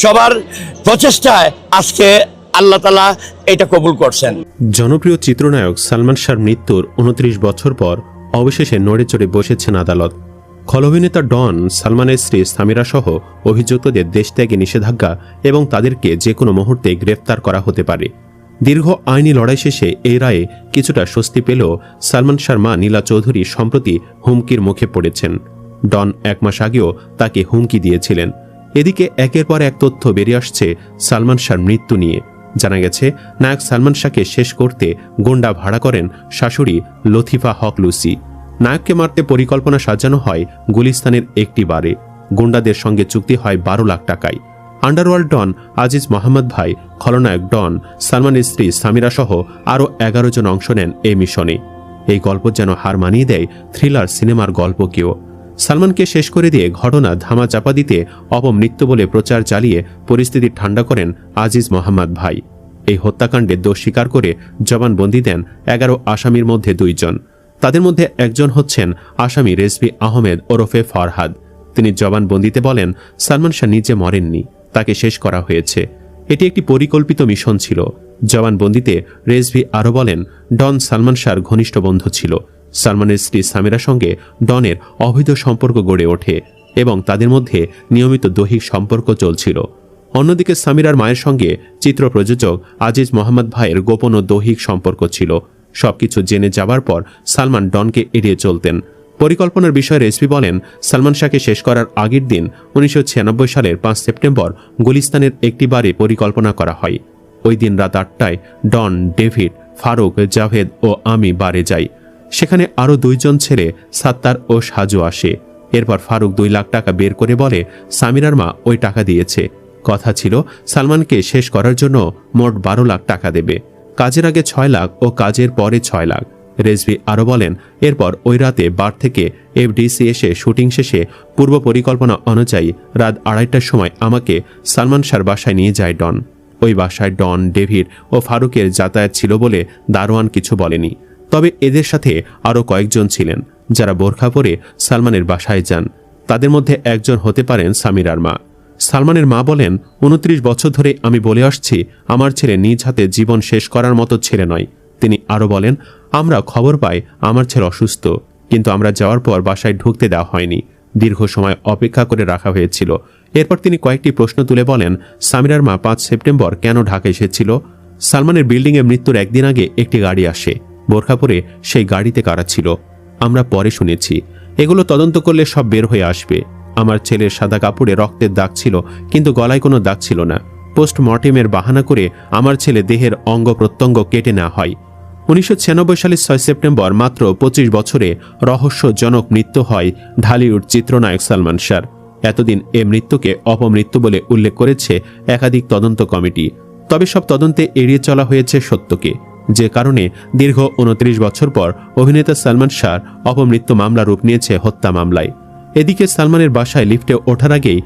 সবার প্রচেষ্টায় আজকে আল্লাহ তালা এটা কবুল করছেন। জনপ্রিয় চিত্রনায়ক সালমান শাহর মৃত্যুর উনত্রিশ বছর পর অবশেষে নড়ে চড়ে বসেছেন আদালত। খল অভিনেতা ডন সালমানের স্ত্রী সামিরা সহ অভিযুক্তদের দেশত্যাগে নিষেধাজ্ঞা এবং তাদেরকে যে কোনো মুহূর্তে গ্রেফতার করা হতে পারে। দীর্ঘ আইনি লড়াই শেষে এই রায়ে কিছুটা স্বস্তি পেলেও সালমান শাহর মা নীলা চৌধুরী সম্প্রতি হুমকির মুখে পড়েছেন। ডন এক মাস আগেও তাকে হুমকি দিয়েছিলেন। এদিকে একের পর এক তথ্য বেরিয়ে আসছে সালমান শাহর মৃত্যু নিয়ে। জানা গেছে, নায়ক সালমান শাহকে শেষ করতে গোন্ডা ভাড়া করেন শাশুড়ি লথিফা হক লুসি। নায়ককে মারতে পরিকল্পনা সাজানো হয় গুলিস্তানের একটি বারে। গুন্ডাদের সঙ্গে চুক্তি হয় বারো লাখ টাকায়। আন্ডারওয়ার্ল্ড ডন আজিজ মোহাম্মদ ভাই, খলনায়ক ডন, সালমানের স্ত্রী সামিরা সহ আরও এগারো জন অংশ নেন এই মিশনে। এই গল্প যেন হার মানিয়ে দেয় থ্রিলার সিনেমার গল্পকেও। সালমানকে শেষ করে দিয়ে ঘটনা ধামা চাপা দিতে অপমৃত্যু বলে প্রচার চালিয়ে পরিস্থিতি ঠান্ডা করেন আজিজ মোহাম্মদ ভাই। এই হত্যাকাণ্ডে দোষ স্বীকার করে জবানবন্দি দেন এগারো আসামির মধ্যে দুইজন। তাদের মধ্যে একজন হচ্ছেন আসামি রেজভি আহমেদ ওরফে ফরহাদ। তিনি জবানবন্দিতে বলেন, সালমান শাহ নিজে মরেননি, তাকে শেষ করা হয়েছে। এটি একটি পরিকল্পিত মিশন ছিল। জবানবন্দিতে রেজভি আরও বলেন, ডন সালমান শাহর ঘনিষ্ঠ বন্ধু ছিল। সালমানের স্ত্রী সামিরার সঙ্গে ডনের অবৈধ সম্পর্ক গড়ে ওঠে এবং তাদের মধ্যে নিয়মিত দৈহিক সম্পর্ক চলছিল। অন্যদিকে সামিরার মায়ের সঙ্গে চিত্র প্রযোজক আজিজ মোহাম্মদ ভাইয়ের গোপন ও দৈহিক সম্পর্ক ছিল। সবকিছু জেনে যাবার পর সালমান ডনকে এড়িয়ে চলতেন। পরিকল্পনার বিষয়ে রেসপি বলেন, সালমান শাহকে শেষ করার আগের দিন উনিশশো ছিয়ানব্বই সালের পাঁচ সেপ্টেম্বর গুলিস্তানের একটি বারে পরিকল্পনা করা হয়। ওই দিন রাত আটটায় ডন, ডেভিড, ফারুক, জাভেদ ও আমি বারে যাই। সেখানে আরও দুইজন ছেলে, সাত্তার ও সাজু আসে। এরপর ফারুক দুই লাখ টাকা বের করে বলে, সামিরার মা ওই টাকা দিয়েছে। কথা ছিল, সালমানকে শেষ করার জন্য মোট বারো লাখ টাকা দেবে। কাজের আগে ছয় লাখ ও কাজের পরে ছয় লাখ। রেজভি আরও বলেন, এরপর ওই রাতে বার থেকে এফডিসি এসে শুটিং শেষে পূর্ব পরিকল্পনা অনুযায়ী রাত আড়াইটার সময় আমাকে সালমান শাহর বাসায় নিয়ে যায় ডন। ওই বাসায় ডন, ডেভিড ও ফারুকের যাতায়াত ছিল বলে দারোয়ান কিছু বলেনি। তবে এদের সাথে আরও কয়েকজন ছিলেন, যারা বোরখা পরে সালমানের বাসায় যান। তাদের মধ্যে একজন হতে পারেন সামিরার মা। সালমানের মা বলেন, উনত্রিশ বছর ধরে আমি বলে আসছি, আমার ছেলে নিজ হাতে জীবন শেষ করার মতো ছেলে নয়। তিনি আরও বলেন, আমরা খবর পাই, আমার ছেলে অসুস্থ। কিন্তু আমরা যাওয়ার পর বাসায় ঢুকতে দেওয়া হয়নি। দীর্ঘ সময় অপেক্ষা করে রাখা হয়েছিল। এরপর তিনি কয়েকটি প্রশ্ন তুলে বলেন, সামিরার মা পাঁচ সেপ্টেম্বর কেন ঢাকা এসেছিল? সালমানের বিল্ডিংয়ে মৃত্যুর একদিন আগে একটি গাড়ি আসে। বোরখা পরে সেই গাড়িতে কারা ছিল, আমরা পরে শুনেছি। এগুলো তদন্ত করলে সব বের হয়ে আসবে। আমার ছেলের সাদা কাপড়ে রক্তের দাগ ছিল, কিন্তু গলায় কোনো দাগ ছিল না। পোস্টমর্টেমের বাহানা করে আমার ছেলে দেহের অঙ্গ প্রত্যঙ্গ কেটে নেওয়া হয়। উনিশশো ছিয়ানব্বই সালের ছয় সেপ্টেম্বর মাত্র পঁচিশ বছরে রহস্যজনক মৃত্যু হয় ঢালিউড চিত্রনায়ক সালমান শাহর। এতদিন এ মৃত্যুকে অপমৃত্যু বলে উল্লেখ করেছে একাধিক তদন্ত কমিটি। তবে সব তদন্তে এড়িয়ে চলা হয়েছে সত্যকে। যে কারণে দীর্ঘ উনত্রিশ বছর পর অভিনেতা সালমান শাহর অপমৃত্যু মামলা রূপ নিয়েছে হত্যা মামলায়। এদিকে সালমানের বাসায় লিফটে ওঠার আগেই